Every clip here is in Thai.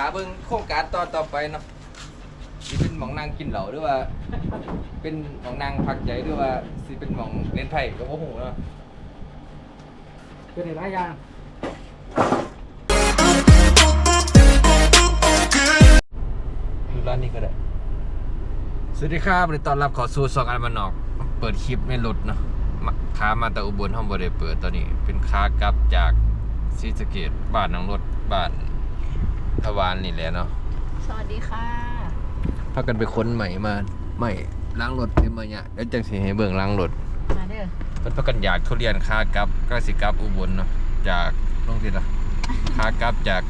หาเบิ่งโครงการต่อต่อไปเนาะสิเป็นหมองนั่งกินเหล้าหรือว่า เป็นหมองนั่งพักใจหรือว่าสิเป็นหมองเล่นไพ่ก็บ่ฮู้เนาะเป็นหลายอย่างดูร้านนี้ก็ได้ สวัสดีครับยินดีต้อนรับเขอสู่ซองอันมานอก เปิดคลิปในรถเนาะมาค้ามาแต่อุบลห้องบ่ได้เปิดตอนนี้ เป็นค้ากลับจากศรีสะเกดบ้านหนองรถบ้าน ทวารนี่แหละเนาะสวัสดีค่ะ พากันไปค้นใหม่มาใหม่ล้างรถเต็มมาเนี่ยเดี๋ยวจังสิให้เบิ่งล้างรถมาเด้อเพิ่นพากันอยากทุเรียนค้ากลับก็สิกลับอุบลเนาะจากลงที่ละค้ากลับจาก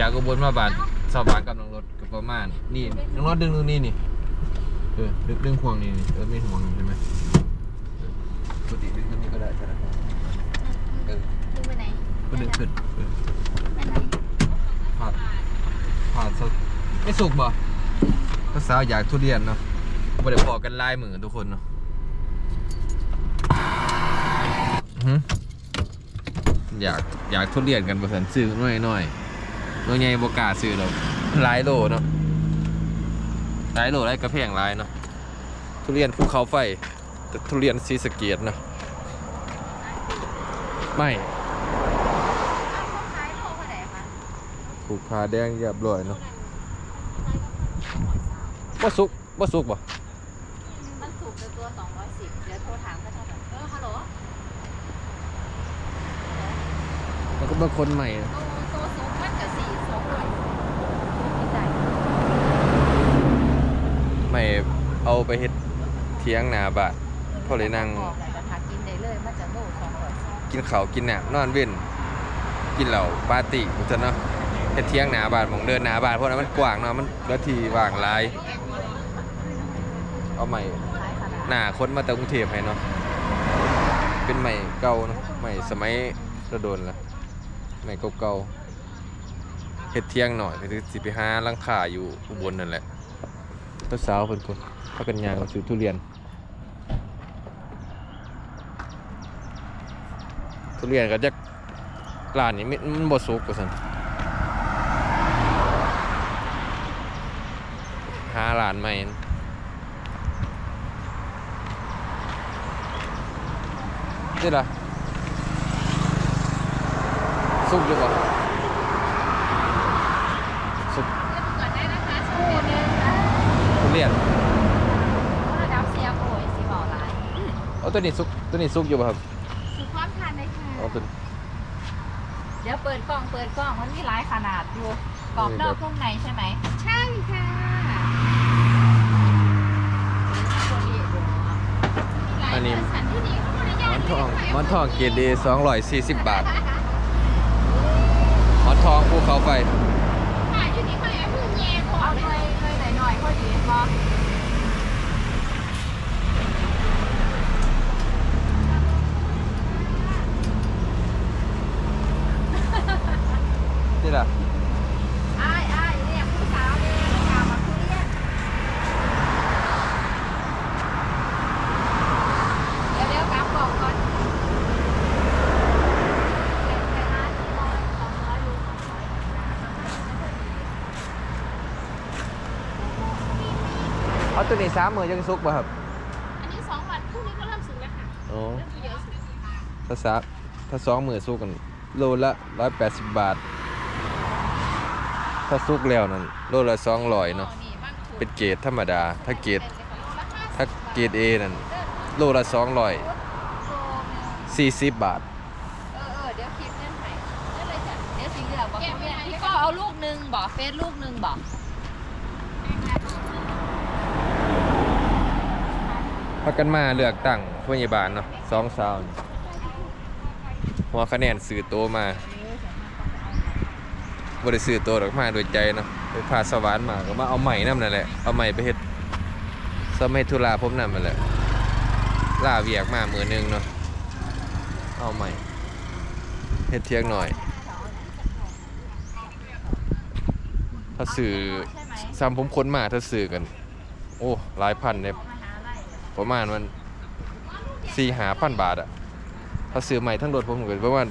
จากอุบลมาบ้านสอบบ้านกับน้องรถก็ประมาณนี่น้องรถดึงตรงนี้นี่เออดึงดึงห่วงนี่นี่เออไม่ห่วงใช่ไหมเออปกติดึงตรงนี้ก็ได้ใช่ไหมเออดึงไปไหนก็ดึงขึ้นเออไปไหน ผ่าผ่าสไม่สุกบ่ภาษาวอยากทุเรียนเนาะบ่ได้พอกันลายมือทุกคนเนาะอื้อหืออยากอยากทุเรียนกันบ่สันซื้อน้อยน้อยน้อยใหญ่บกาซื้อหรอกหลายโลเนาะลายโลลายกระแพงลายเนาะทุเรียนภูเขาไฟแต่ทุเรียนศรีสเกษเนาะไม่ ขายโลเท่าไหร่คะ ผูกผ้าแดงเรียบร้อยเนาะบ่สุกบ่สุกบ่มันสูบเป็นตัว210เดี๋ยวโทรถามก็เท่าไหร่เออฮัลโหลมันก็บางคนใหม่นะตัวตัวสูงมันกับสี่สองเลยไม่ได้ใหม่เอาไปเฮ็ดเทียงหนาบานพอเลยนั่งออกแล้วก็ทากินได้เลยมันจะโลสองร้อยกินข้าวกินน้ำนอนเว้นกินเหล้าปาร์ตี้จังเนาะ เฮ็ดเที่ยงหนาบานหมองเดินหนาบานเพราะนั้นมันกว้างเนาะมันล้วที่ว่างหลายเอาใหม่ขายขนาดหน้าคนมาจากกรุงเทพให้เนาะเป็นใหม่เก่าเนาะใหม่สมัยระโดนละใหม่เก่าๆเฮ็ดเที่ยงหน่อยคือสิไปหาลังคาอยู่อุบลนั่นแหละตัวสาวเพิ่นคนพากันยางมาซื้อทุเรียนทุเรียนก็จะร้านนี้มันมันบ่สุกว่าซั่นาร้านใหม่นี่ล่ะสุกอยู่ป่ะสุกก่อนได้นะคะชั่วโมงนึงนะทุเรียนว่าดับเซียโอยสีบอกหลายเอาตัวนี้สุกตัวนี้สุกอยู่ป่ะครับสุดความทานได้ค่ะเอาตัวนี้เดี๋ยวเปิดกล่องเปิดกล่องมันมีหลายขนาดอยู่กรอบนอกนุ่มในใช่ไหม ใช่ค่ะตัวนี้เหรอ อันนี้ สันที่ดีเขาไม่ได้ หมอนทองห มอนทองเกียรดีสองร้อยสี่สิบบาทมอนทองภูเขาไฟ ขายอยู่นี่เขาเรียกมือแย่พอเอาเลยเลยหน่อยๆพอดีพอ นี่ล่ะ อ้ายอ้ายเรียกผู้สาวเลยกล่าวมาคุยนเดี๋ยวเดี๋ยวกลับกล่องก่อนเดี๋ยวไปหาที่ร้อยสองร้อยลูกสองร้อย เอาตัวนี้สามมือยังสุกป่ะครับอันนี้สองวันพรุ่งนี้ก็เริ่มสุกแล้วค่ะอ๋อเริ่มเยอะสุดถ้าสามถ้าสองมือสุกกันโลละร้อยแปดสิบบาท ถ้าสุกแล้วนั่นโลละสองร้อยเนาะนี่บ้านคุณเป็นเกรดธรรมดา ถ้าเกรดถ้าเกรดเอนั่นโลละสองร้อยสี่สิบบาทเออเออเดี๋ยวคิดเงื่อนไขเงื่อนเลยจ้ะเดี๋ยวสีเหลืองบอกคุณแม่พี่ก็เอาลูกหนึ่งบอกเฟซลูกหนึ่งบอก พักกันมาเลือกตั้งผู้ใหญ่บ้านเนาะสองสาวหัวคะแนนสื่อโตมาบ่ได้สื่อโตดอกมาโดยใจเนาะไปพาสวรรค์มาก็มาเอาใหม่นำนั่นแหละเอาใหม่ไปเฮ็ดสมัยธุระผมนำนั่นแหละล่าเวียกมามือหนึงเนาะเอาใหม่เฮ็ดเที่ยงหน่อยถ้าสื่อซ้ำผมค้นมาถ้าสื่อกัน โอ้หลายพันเนี่ย ประมาณมันสี่หาพันบาทอะถ้าซื้อใหม่ทั้งรถผมก็ประมาณ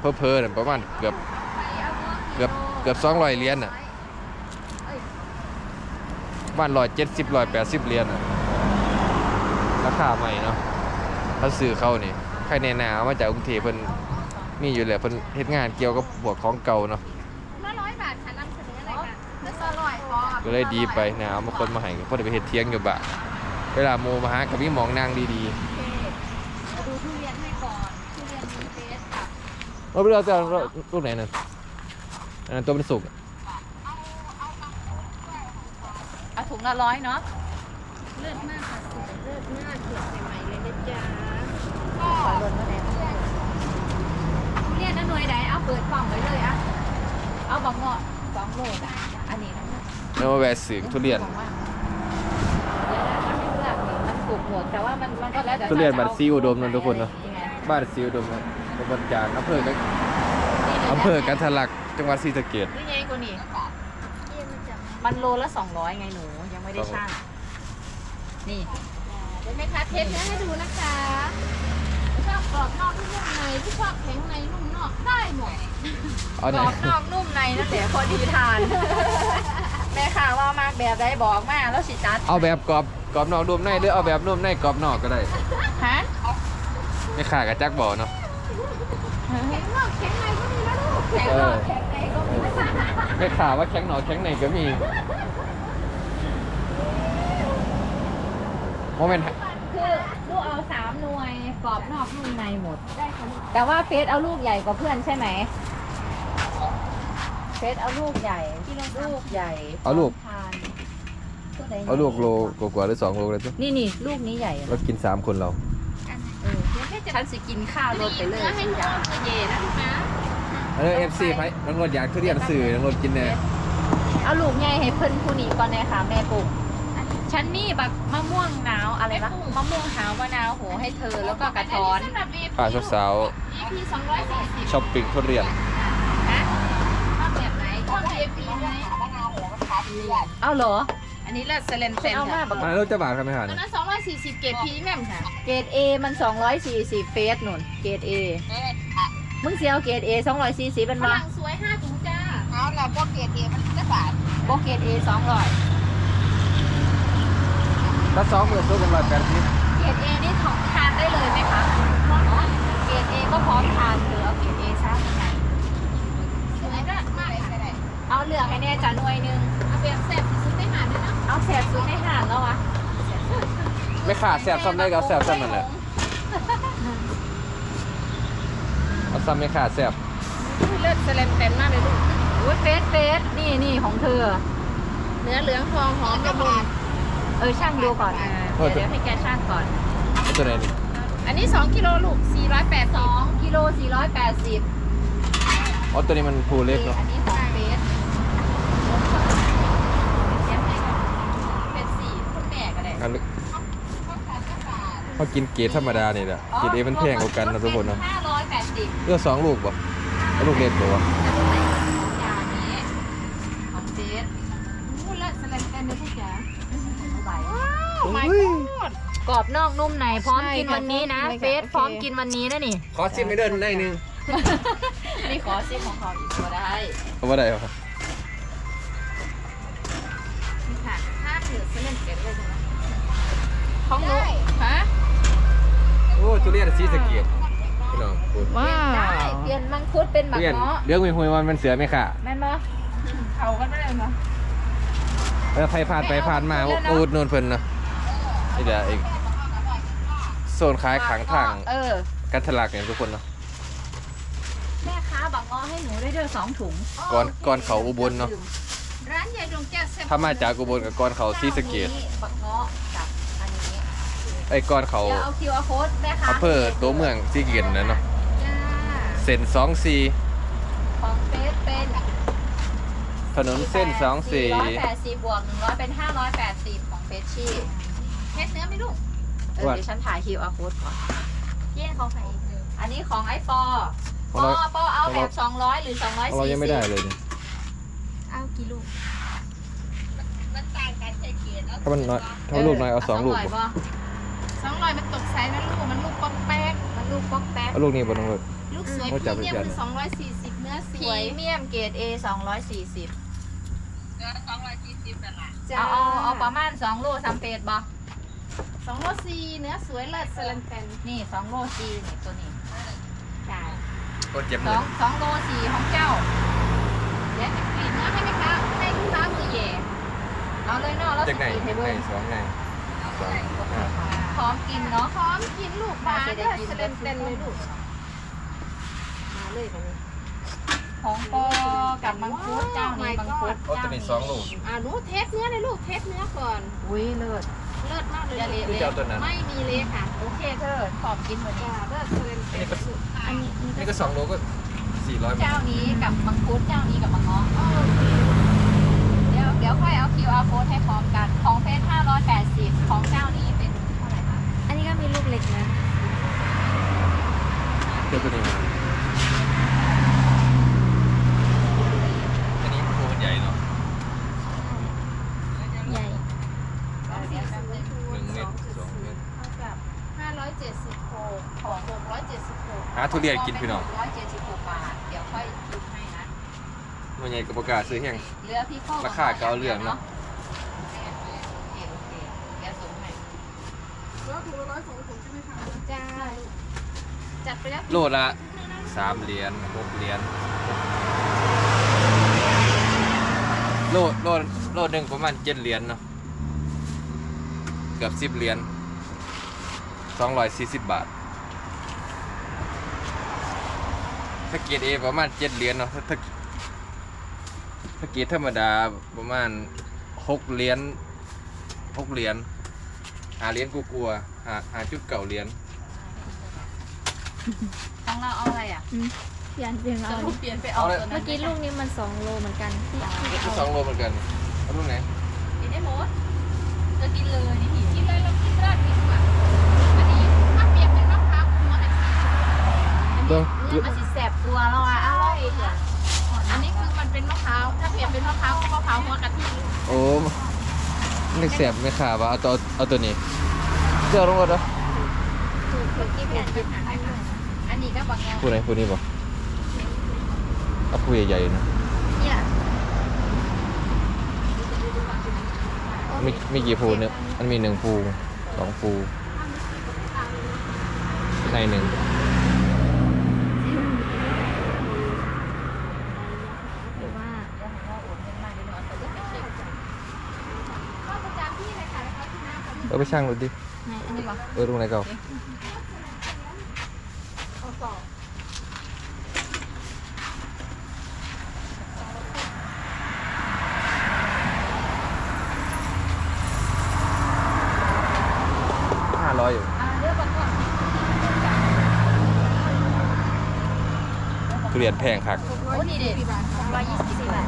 เพิ่มๆน่ะประมาณเกือบไปเอาเนาะเกือบกิโลเกือบ200เหรียญน่ะบ้าน170 180เหรียญน่ะราคาใหม่เนาะถ้าซื้อเขานี่ใครแน่นาเอามาจากกรุงเทพเพิ่นมีอยู่แล้วเพิ่นเฮ็ดงานเกี่ยวกับพวกของเก่าเนาะละร้อยบาทค่ะนำเสนออะไรกันละสองร้อยพอก็เลยดีไปนะเอามาคนมาให้ก็พอได้ไปเฮ็ดเที่ยงอยู่บ้าน เวลาโมมาหาก็มีหมองนั่งดีโอเคมาดูทุเรียนให้ก่อนทุเรียนมีเฟสกับๆเราไปเอาแต่ลูกไหนนั่นอันนั้นตัวมันสุกเอาถุงละร้อยเนาะเลิศมากค่ะสวยเลิศมากเผือกใหม่ๆเลยนะจ๊ะขอลดมาแล้วทุเรียนนั่นหน่วยใดเอาเปิดกล่องไว้เลยอะเอาบักเงาะสองโลจ้ะอันนี้นะ แล้วมาแวะซื้อทุเรียนเดี๋ยวนะถ้าไม่เลือกนี่มันสุกหมดแต่ว่ามันมันก็แล้วแต่ทุเรียนบัตรซีอุดมนั่นทุกคนเนอะยังไงบ้านซิวดมตำบลจานอำเภอกันอำเภอกันทะลักจังหวัดศรีสะเกษ นี่ไงกูนี่เยี่ยมจังมันโลละ200ไงหนูยังไม่ได้ช่างนี่เดี๋ยวแม่ค้าเทสเนื้อให้ดูนะคะชอบกรอบนอกที่นุ่มในที่ชอบแข็งในนุ่มนอกได้หมดเอากไหนรอบนอกนุ่มในนั่นแหละพอดีทาน แม่ค่ะว่ามากแบบได้บอกมาแล้วสิจัดเอาแบบกรอบ กรอบนอกนุ่มในหรือเอาแบบนุ่มในกรอบนอกก็ได้ฮะไม่ขาดกับจักบ่เนาะแข็งนอกแข็งในก็มีนะลูกแข็งนอกแข็งในก็มีไม่ขาดว่าแข็งหนอแข็งในก็มีโมเมนต์คือลูกเอาสามหน่วยกรอบนอกนุ่มในหมดแต่ว่าเฟสเอาลูกใหญ่กว่าเพื่อนใช่ไหมเฟสเอาลูกใหญ่ลูกใหญ่เอาลูกทานตัว ไหนเอาลูกโลกว่าๆหรือสองโลเลยจ้ะนี่นี่ลูกนี้ใหญ่เรากินสามคนเรา เออฉันสิกินข้าวรถไปเลยนื้อให้สินุ่จ้ะมจะเย่นะลูกนะเออเอฟซีไปน้องรถอยากทุเรียนสื่อน้องรถกินแน่เอาลูกใหญ่ให้เพิ่นผู้นี้ก่อนเลยค่ะแม่ปลูกฉันมีบักมะม่วงหนาวอะไรปะมะม่วงหาวมะนาวโหให้เธอแล้วก็กระท้อนสำหรับ VIP ป้าสาว EP สองร้อยสี่สิบๆช้อปปิ้งทุเรียนฮะชอบแบบไหนชอบ VIP ไหมเอาเหรออั นนี้เลิศเซเลนฉัเต็นมเอามาบักมาแล้วจะบาทครับไม่หันตัวนั้นสองร้อยสี่สิบเกรดพรีเมียมค่ะเกรด A มัน 240 เฟสหนุนเกรด A มึงเสียเอาเกรด A 240เป็นฝวะรั่งสวยห้าถุงจ้าเอาละพวกเกียรติมันจะบาทโบเกรด A 200ถ้าสองหมื่นสู้กันร้อยแปดสิบเกรด A นี่ของ ขาดแสบซ้ำได้ก็เอาแสบซ้ำนั่นแหละเอาซ้ำไม่ขาดแสบเลิศเซเลนเต็มมากเลยลูกอุ้ยเฟสเฟสนี่นี่ของเธอ เนื้อเหลืองทองหอมละมุนเออช่างดูก่อนอ่าเดี๋ยวเดี๋ยวให้แกช่างก่อน เอาตัวไหนนี่อันนี้ 2กิโลลูก480 2กิโล480 อ๋อตัวนี้มันภูเล็กเนาะอันนี้ของเฟสเป็นสี่คุณแม่ก็ได้อันลึก เขากินเกรดธรรมดานี่แหละเกรดเอมันแพงกว่ากันนะทุกคนเนาะห้าร้อยแปดสิบเลือกสองลูกป่ะเอาลูกเล็กป่ะวะยานี้ของเฟสพูดแล้วสแลนเต็มเลยทุกอย่างใบไม่กรอบนอกนุ่มในพร้อมใช่กินวันนี้นะค่ะเฟสโอเคพร้อมกินวันนี้นะนี่ขอชิมไม่เดินได้นึงนี่ขอซิมของเขาอีกก็ได้เอาว่าได้ป่ะนี่ค่ะถ้าถือเส้นเก็บเลยนะของหนูฮะโอ้ทุเรียนซีสะเกียบพี่น้องพูดเปลี่ยนได้เปลี่ยนมังคุดเป็นบักเรียนเงาะเรื่องมีหวยวันมันเสือไหมค่ะแม่นบ่เขากันไม่ได้เหรอเออใครผ่านไปผ่านมาเอาแล้วเนอะอูดนูนเพิ่นเนาะนี่เดี๋ยวอีกโซนขายขังทางเออ กันทะลักเนี่ยทุกคนเนาะแม่ค้าบักเงาะให้หนูได้เด้อสองถุงก่อนก่อนเขาอุบลเนาะร้านใหญ่ดวงแก้วแซ่บถ้ามาจากอุบลกับก่อนเขาซีสะเกียบักเงาะกับอันนี้ไอ้ก่อนเขาเดี๋ยวเอา QR code แม่ค้าอำเภอตัวเมืองซีเกียนนะเนาะจ้าเส้นสองสี่ของเฟสเป็นถนนเส้นสองสี่480บวก100เป็น580ของเฟชชี่เทสเนื้อไหมลูกเออเดี๋ยวฉันถ่าย QR code ก่อนเย่เขาใส่อีกเลยอันนี้ของไอ้ปอขปองอเราปอเอาแบบ200หรือของ240เรายังไม่ได้เลยเนี่ยเอากี่ลูกมันต่างกันใช่เกียรติเอาถ้ามันน้อยถ้าลูกน้อยเอาสองลูกร่ยบ่ปะ สองร้อยมันตกไซส์นะลูก มันลูกป๊อกแป๊ก มันลูกป๊อกแป๊กเอาลูกนี้บ่ต้องรถ ลูกสวยโอ้พจัรีบไปเมียมเปลี่ยนคือ240เนื้อสพรีวยเมียมเกรด A 240เนื้อสองร้อยสี่สิบนั่นแหละจ้าเอาเอาเอาประมาณ 2 โลซัมเปดบ่สองโลซีเนื้อสวยเลิศสลันแฟนนี่ 2 โล4นี่ตัวนี้จ้าก็เจ็บสเลอยงสองโล4ของเจ้าเดี๋ยวจะกรีดเนื้อให้ไหมคะให้ลูกค้ามือแย่เอาเลยเนาะแล้วจากไหนสิให้จากไหนเบิ่งสองไหนสองอ่า พร้อมกินเนาะพร้อมกินลูกมามาจะเด้ได้อกินสเด้ลัอนแฟนเลยลูกมาเลยแบบนี้ของปอกับมังคุดเจ้านี้มังคุดโอ้ตัวนี้สองลูกอ่าหนูเทสเนื้อเลยลูกเทสเนื้อก่อนอุ้ยเลิศเลิศมากเลยอย่าเละนี่จะเอาตัวนั้นไม่มีเละค่ะ โอเคเธอขอบกินวันนี้จ้าเลิศสลันแฟนลูกอันนี้นี่ก็สองโลก็สี่ร้อยเจ้านี้กับมังคุดเจ้านี้กับมังงอโอเคเดี๋ยวเดี๋ยวค่อยเอา QR code ให้พร้อมกัน ของเฟส580ของเจ้านี้เป็นเท่าไหร่คะ อันนี้ก็มีลูกเล็กนะเจ้าตัวนี้มาอันนี้โคมันใหญ่เนาะใหญ่เดี๋ยวจะเป็นหนึ่งเมตรสองเมตรเท่ากับ576ของ676หาทุเรียนกินพี่น้อง 176บาท เดี๋ยวค่อยคิดให้นะ มันใหญ่กับประกล้าศซื้อแห้งเหลือพี่โก้ราคาเกาเรื่องเนอะ โอเคโอเคเดี๋ยวส่งให้ จ้า จัดไปแล้วโลละสามเหรียญหกเหรียญโลดโลดโลดหนึ่งประมาณเจ็ดเหรียญเนาะเกือบสิบเหรียญสองร้อยสี่สิบบาทถ้าเกียรเอประมาณเจ็ดเหรียญเนาะถ้าถ้าถ้าเกียรธรรมดาประมาณหกเหรียญหกเหรียญหาเหรียญกลัวๆหาหาจุดเก่าเหรียญ ของเราเอาอะไรอะเปลี่ยนเปลี่ยนจะเอารูปเปลี่ยนไปเอาตัวนั้นเมื่อกี้ลูกนี้มันสองโลเหมือนกันที่ที่ก็เอาสองโลเหมือนกันเอาลูกไหนกินได้หมดจะกินเลยนี่หิวกินเลยเรากินราดดีกว่าอันนี้ถ้าเปรียบเป็นมะพร้าวหัวอาชีพเบิ้งเนื้อมันสิแสบตัวแล้วอะอร่อยจ้ะอันนี้คือมันเป็นมะพร้าวถ้าเปรียบเป็นมะพร้าวก็มะพร้าวหัวกะทิโอ้นึกเสียบไม่ขาดว่าเอาตัวเอาตัวนี้เจ้าลงก่อนเด้อถูกเมื่อกี้เปลี่ยนเป็นอั นหนึ่งอันนี้ก็บักงอผู้ไหนผู้นี้บ่เอาผู้ใหญ่ๆนะเนี่ยมีมีกี่ภูเนี่ยมันมีหนึ่งภูสองภูในหนึ่งหรือว่าเดี๋ยวของเราโอนเงินมาเดี๋ยวหนูเอาไปเช็คก็ประจำที่เลยค่ะนะคะที่หน้าค่ะเอาไปช่างดูดิไหนอันนี้บอกเออตรงไหนเก่าเอาสอง ห้าร้อยอยู่ อ่าเลือกบักงอ ทุเรียนแพงคักโอ้นี่เด็ดร้อยยี่สิบบาท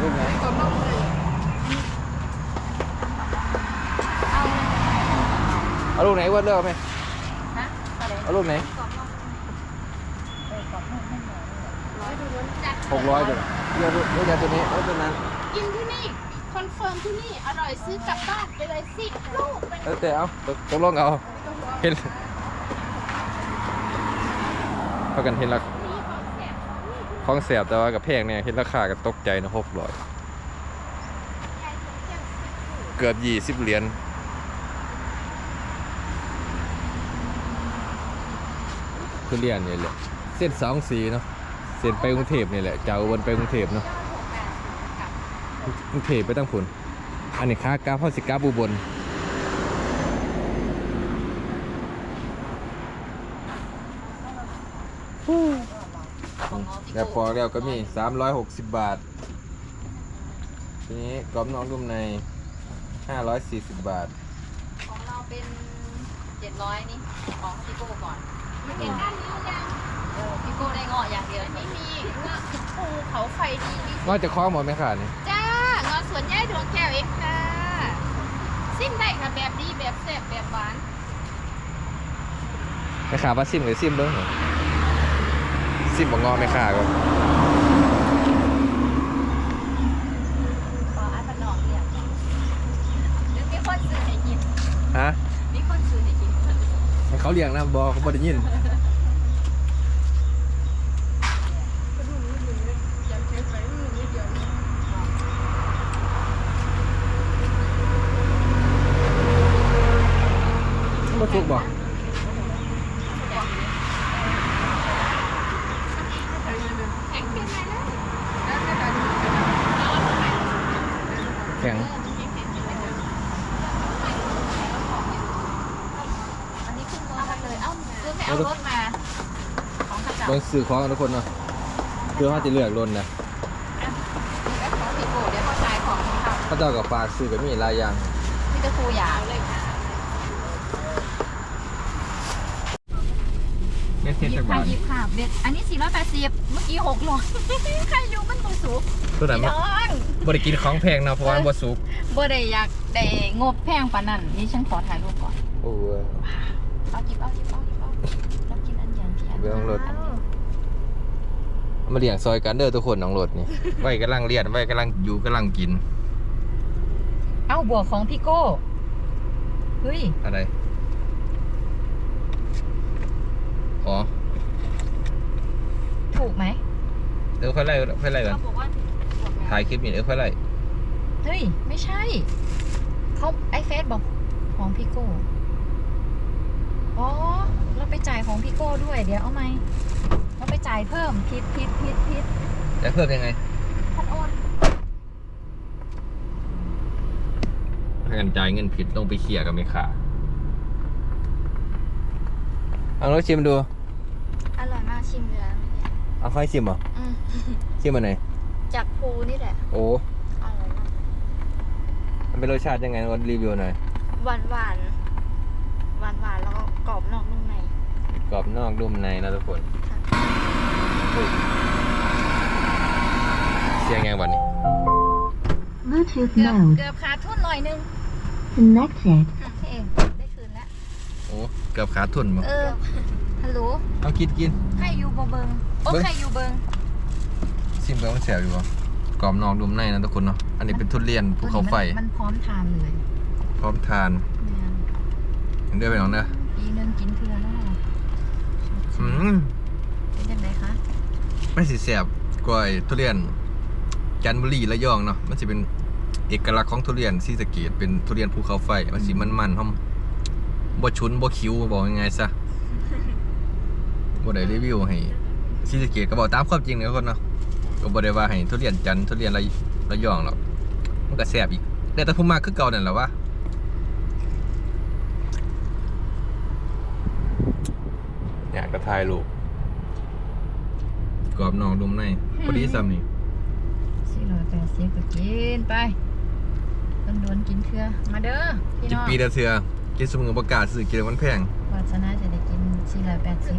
ลูกไหนกดลงเลยเอาเอาลูกไหนว่าเลือกไหมฮะอะไรเอาลูกไหนเออกรอบนอกนุ่มในร้อยดูล้วนจัดหกร้อยตัวเลือกลูกใหญ่ตัวนี้เอาตัวนั้นกินที่นี่คอนเฟิร์มที่นี่อร่อยซื้อกลับบ้านไปเลยสิบลูกเป็นเออแต่เอาตกตกลงเอาเห็นเท่ากันเห็นรานี่ของแสบ ของแสบแต่ว่ากับแพงเนี่ยเห็นราคาก็ตกใจนะหกร้อยเกือบยี่สิบเหรียญทุเรียนเนี่ยแหละเส้นสองสีเนาะเส้นไปกรุงเทพนี่แหละจากอุบลไปกรุงเทพเนาะกรุงเทพไปตั้งผลอันนี้ค่ากราฟเฮาสิกราฟอุบล แล้วพอแล้วก็มี 360 บาท ทีนี้กรอบน้องรุ่มใน 540 บาท ของเราเป็นเจ็ดร้อยนี่ ของพี่โก้ก่อนเห็นด้านนี้ยังเออพี่โก้ได้เงาะอย่างเดียวอันนี้มีเงาะภูเขาไฟดีดีนอกจากคล้องหมดไหมค่ะนี่จ้างอสวนย่ายดวงแก้วเองค่ะซิมได้ค่ะแบบดีแบบแซ่บแบบหวานแม่ค้าว่าซิมเลยซิมเบิ้งเหรอ สิบบอกงอไม่ค่าก็ขออันออกเนี่ยหรือมีคนซื้อให้กินฮะมีคนซื้อให้กินเขาเลี้ยงนะบอเขาบ่ได้ยินม่ถูกบอก เพื่อไม่เอารถมา ของข้าเจ้าเบิ่งซื้อของกันทุกคนเนาะคือเขาจะเลือกรถนะแล้วของผิดโบเดี๋ยวเขาขายของของเขาเขาเจ้ากับฝากซื้อก็มีหลายอย่างมีแต่ครูอยากเลยค่ะเน็ตเทหสยิจับกค่ะบาทหยิบค่ะเบ็ดอันนี้ 480 เมื่อกี้600ใครอยู่มันบ่สูงตัวไหนพี่มาน้องบ่ได้กินของแพงเนาะเพราะว่ามันบ่สุกบ่ได้อยากได้งบแพงปานนั้นนี่ฉันขอถ่ายรูป เดียวที่อันเบื้องรถอันเดียวมาเลี้ยงซอยกันเด้อทุกคนน้องรถนี่ ไว้กำลังเรียนไว้กำลังอยู่กำลังกิน เอ้าบวกของพี่โก้เฮ้ยอะไรอ๋อถูกไหมเดี๋ยวค่อยไล่ค่อยไล่กันเขาบอกว่าบวกแล้วถ่ายคลิปนี่เดี๋ยวค่อยไล่เฮ้ย ไม่ใช่เขาไอเฟซบอกของพี่โก้ อ๋อ เราไปจ่ายของพี่โก้ด้วย เดี๋ยวเอาไหม เราไปจ่ายเพิ่มพิดพิดพิดพิดจะเพิ่มยังไงพันโอนถ้ากันจ่ายเงินผิดต้องไปเคลียร์กับเมค้าเอาลองชิมดู อร่อยมากชิมเลยเอาค่อยชิมเหรออืมชิมอันไหน จากภูนี่แหละ โอ้ อร่อยมากมันเป็นรสชาติยังไงวันรีวิวหน่อย หวานหวานหวานหวานๆแล้วก็ กรอบนอกนุ่มในกรอบนอกนุ่มในนะทุกคนค่ะเฮ้ยเสียงไงวันนี้ Bluetooth เกือบ mode เกือบขาดทุนหน่อยนึง connected. อะพี่เองได้คืนแล้ว โอ้เกือบขาดทุนมั้งเออ ฮัลโหลเอากินกิน ใครอยู่บ่เบิงโอ้เบิ่ง ใครอยู่เบิงชิมไปมันแสบอยู่ปะกรอบนอกนุ่มในนะทุกคนเนาะอันนี้เป็นทุเรียนภูเขาไฟมันพร้อมทานเลยพร้อมทานแม่นเห็นด้วยไปน้องเนอะ ปีหนึงกินเทื่อแล้วอืมเป็นยังไงคะไม่สิแสบกว่าไอ้ทุเรียน จันทบุรีระยองเนาะมันจะเป็นเอกลักษณ์ของทุเรียนซีสะเกตเป็นทุเรียนภูเขาไฟมันสิมันๆหอมบ่ชุนบ่คิ้วบอกยังไงซะบ่ได้รีวิวให้ซีสะเกตก็บอกตามความจริงเลยทุกคนเนาะก็บ่ได้ว่าให้ทุเรียนจันทร์ทุเรียนระระยองหรอกมันก็แสบอีกแต่ถ้าผู้มากคือเก่านั่นแหละวะอยา กกระทายลูกกรอบนอกนุ่มในพอดีซ้ำนี่สี่ร้อยแปดสิบก็กินไปต้นดวนๆกินเทื่อมาเด้อพี่กินน้องปีละเทือกินสมุนประกล้าศซื้อกินแล้วมันแพงวาสนาจะได้กินสี่ร้อยแปดสิบ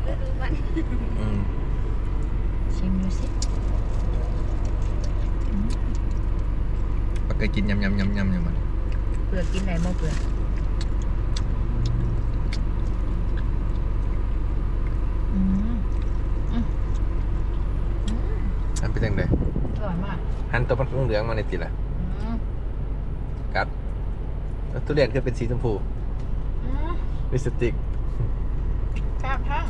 อืมชิมดูสิอืมปกติกินยำยำยำยำอย่างมันเปลือกกินไหนบ่เปลือกอืมอืมอืม อัน เป็นยังไงอร่อยมากหั่นตัวมันเหลืองๆมาในติละอืมกัดแล้วทุเรียนคือเป็นสีชมพูอืมลิปสติกแซ่บทั้ง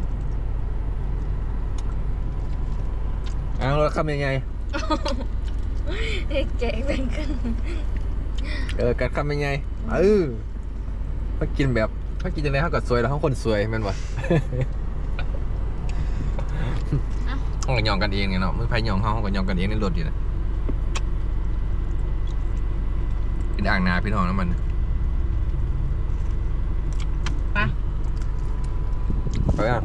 เอาแล้วทำยังไงเอ๊ะแกงเป็นกันเออกัดคำยังไงเออถ้ากินแบบถ้ากินยังไงเขาก็สวยแล้วเขาคนสวยแมันวะ ห้องก็ยองกันเองเนี่ยเนาะมือพายยองเขาห้องก็ยองกันเองในรถอยู่นะเป็นอ่างนาพี่น้องน้ำมันไปไปอะ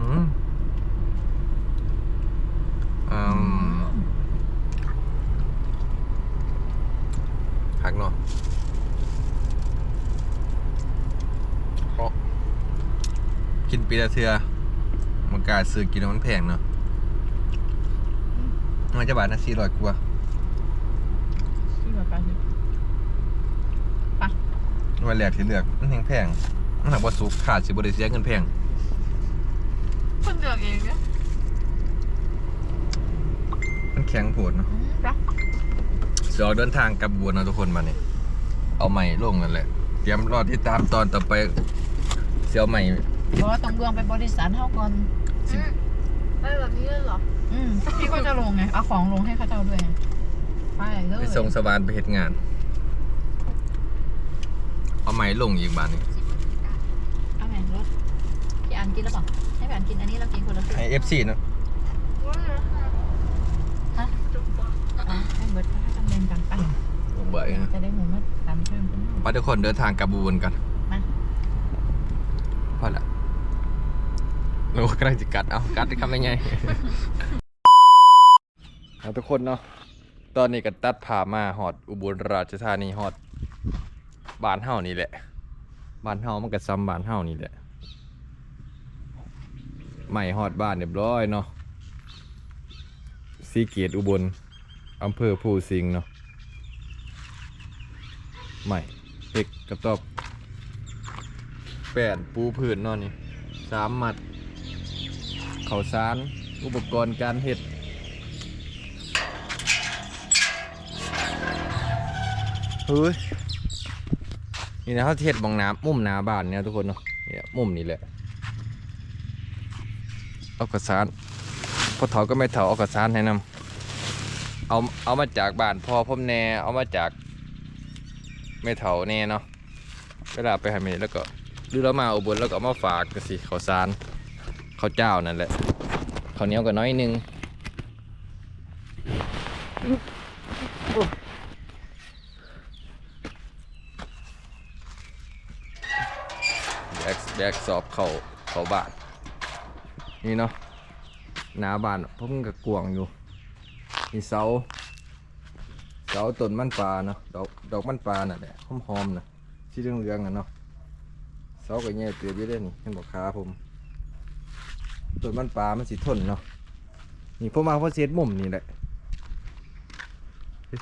อืมอืมหักเนาะโอ้กิน ปีละเทือมันกล้าซื้อกินแล้วมันแพงเนาะมันจะบาทนะสี่ร้อยกว่าที่แบบไปวันแรกที่เลือกมันแพงแพงมันหักว่าสุกขาดสิบริเสียเงินแพงคนเลือกเองเนี่ยมันแข็งโผดเนาะรักเสียออกเดินทางกลับบัวเนาะทุกคนมาเนี่ยเอาใหม่ลงกันแหละ เตรียมรอที่ตามตอนต่อไปเสียวใหม่ เพราะว่าต้องเบืองไปบริษัทเท่าก่อน สิบได้แบบนี้เลยเหรออืมพี่ก็จะลงไงเอาของลงให้เขาเจ้าด้วยไงไปเลยไปส่งสวานไปเหตุงาน เอาไหมลงอีกบาทนี่เอาแหมรถพี่อันกินแล้วเปล่าให้พี่อันกินอันนี้เรากินคนละครึ่ง ให้เอฟซีเนาะว่าไงฮะ จุ๊บอกอให้เบิร์ดให้จำเนินกันไปลงเบยนะจะได้หมูมาตามเพิ่มขึ้นมาทุกคนเดินทางกับบูนกันมา พอและ โอ้กำลังจะกัดเอากัดได้คำยังไงเอาทุกคนเนาะตอนนี้ก็ตัดผ่ามาหอดอุบลราชธานีหอดบ้านเฮานี่แหละบ้านเฮามันก็ซ้ำบ้านเฮานี่แหละใหม่หอดบ้านเรียบร้อยเนาะสีเกียรติอุบลอำเภอภูสิงห์เนาะใหม่เอกกระตอบแปดปูผืนนอนนี่สามมัด ขาวสาร อุปกรณ์การเห็ดเฮ้ยนี่นะเขาเห็ดบองน้ำมุมหนาบ้านเนี่ยทุกคนเนาะเนี่ยมุมนี้แหละเอากระสานพอเถาก็ไม่เถาเอากระสานให้นำเอาเอามาจากบ้านพอพ่อมแน่เอามาจากไม่เถาแน่เนาะเวลาไปหาเมดแล้วก็หรือเรามาอุบลแล้วก็มาฝากกันสิข้าวสาร ข้าวเจ้านั่นแหละข้าวเหนียวก็น้อยนึงแบกแบกสอบเขาเขาบานนี่เนาะหนาบานเพราะมันก็กวงอยู่มีเสาเสาต้นมันปลาเนาะดอกดอกมันปลาน่ะแหละหอมๆนะสีเหลืองๆอะเนาะเสาก็แง่เตือบอยู่เด้นี่เห็นบอกขาผม ต้นมันปลามันสิทนเนาะนี่ผมมาเพราะเซตมุมนี่แหละ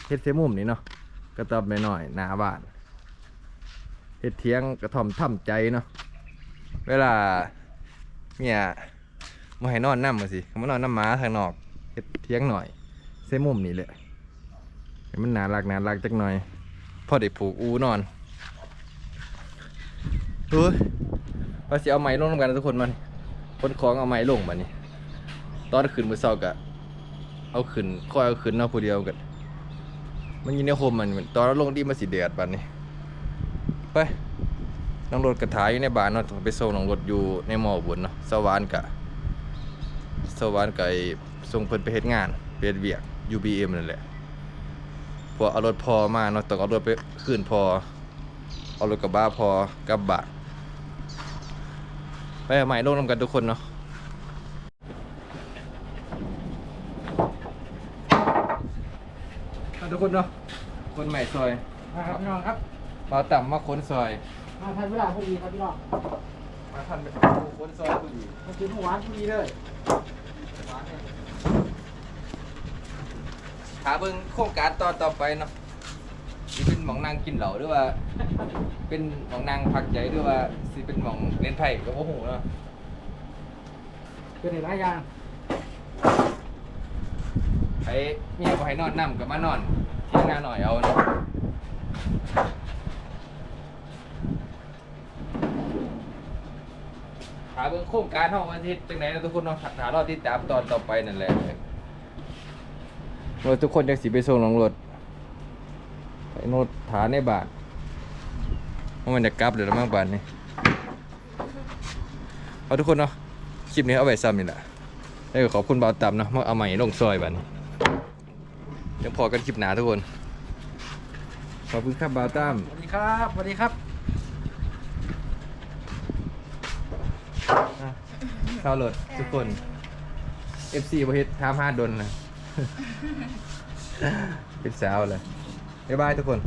เฮ็ดเซตมุมนี่เนาะกระตอบไปหน่อยหนาบ้านเฮ็ดเทียงกระถอมทำใจเนาะเวลาเนี่ยมาให้นอนน้ำมาสิเขามานอนน้ำหมาทางนอกเฮ็ดเทียงหน่อยเซตมุมนี่แหละมันน่ารักน่ารักจักหน่อยพอได้ผูกอูนอนเฮ้ยว่าสิเอาไม้ลงนำกันทุกคนมัน คนของเอาไม้ลงบัดนี้ ตอนขึ้นมือเศร้ากะเอาขึ้นค่อยเอาขึ้นเนาะผู้เดียวกันมันยินในโฮมมันตอนเราลงดีมาสิเดือดบัดนี้ไปน้องรถกระถายอยู่ในบ้านเนาะไปส่งน้องรถอยู่ในหมอบุญเนาะสวรรค์กะสวรรค์กะส่งเพิ่นไปเฮ็ดงานไปเฮ็ดเวียก UBM นั่นแหละพอเอารถพอมาเนาะต้องเอารถไปคืนพอเอารถกระบะพอกลับบะ เอาใหม่ลงนำกันทุกคนเนาะเอาทุกคนเนาะคนใหม่ซอยนะครับพี่น้องครับมาต่ำมาค้นซอย มาทันเวลาพอดีครับพี่น้องมาทันไปค้นซอยผู้หญิงมากินเมื่อวานพอดีเลยหาเบิ่งโครงการตอนต่อไปเนาะสิเป็น หมองนางกินเหล้าหรือว่า เป็นหมองนางพักใจหรือว่าสิเป็นหมองเล่นไพ่ก็บ่ฮู้เนาะเป็นหลายอย่างไอ้เมียบ่ให้นอนนํก็มานอนเที่ยงนาหน่อยเอาเนาะหาเบิ่งโครงการเฮาว่าสิเฮ็ดจังได๋นะทุกคนเนาะถ้ารอติดตามตอนต่อไปนั่นแหละว่าทุกคนจังสิไปส่งลงรถไป โนดฐานในบ้านว่ามันจะกลับเดี๋ยวละมั่งบ้านนี่เอาทุกคนเนาะคลิปนี้เอาไว้ซ้ำนี่แหละแล้วก็ขอบคุณบ่าวต่ำเนาะมาเอาใหม่ลงซอยบัดนี้เดี๋ยวพอกันคลิปหนาทุกคน ขอบคุณครับบ่าวตั้มสวัสดีครับสวัสดีครับข้าวโหลดทุกคน FC ประเทศทามห้าดนนะเป็นสาวเลย บ๊ายบายทุกคน